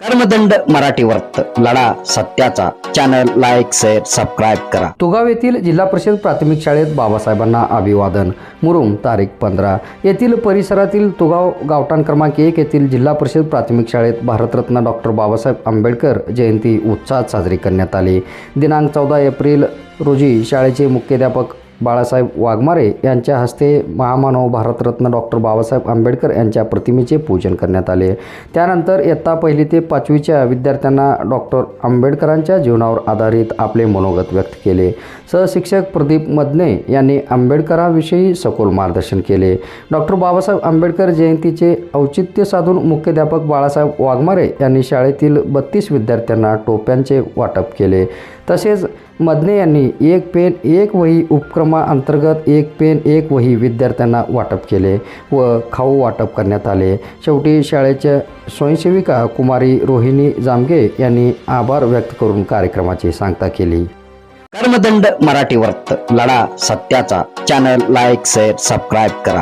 कर्मदंड मराठी वर्त लढा सत्याचा. चॅनल लाईक शेअर सबस्क्राईब करा. तुगाव येथील जिल्हा परिषद प्राथमिक शाळेत बाबासाहेबांना अभिवादन. मुरुम तारीख पंधरा. येथील परिसरातील तुगाव गावठाण क्रमांक एक येथील जिल्हा परिषद प्राथमिक शाळेत भारतरत्न डॉक्टर बाबासाहेब आंबेडकर जयंती उत्साहात साजरी करण्यात आली. दिनांक चौदा एप्रिल रोजी शाळेचे मुख्याध्यापक बाळासाहेब वाघमारे यांच्या हस्ते महामानव भारतरत्न डॉक्टर बाबासाहेब आंबेडकर यांच्या प्रतिमेचे पूजन करण्यात आले. त्यानंतर इयत्ता पहिली ते पाचवीच्या विद्यार्थ्यांना डॉक्टर आंबेडकरांच्या जीवनावर आधारित आपले मनोगत व्यक्त केले. सहशिक्षक प्रदीप मदने यांनी आंबेडकरांविषयी सखोल मार्गदर्शन केले. डॉक्टर बाबासाहेब आंबेडकर जयंतीचे औचित्य साधून मुख्याध्यापक बाळासाहेब वाघमारे यांनी शाळेतील बत्तीस विद्यार्थ्यांना टोप्यांचे वाटप केले. तसेच मदने यांनी एक पेन एक वही उपक्रमाअंतर्गत एक पेन एक वही विद्यार्थ्यांना वाटप केले व खाऊ वाटप करण्यात आले. शेवटी शाळेच्या स्वयंसेविका कुमारी रोहिणी जामगे यांनी आभार व्यक्त करून कार्यक्रमाची सांगता केली. कर्मदंड मराठी वर्त लढा सत्याचा. चॅनल लाईक शेअर सबस्क्राईब करा.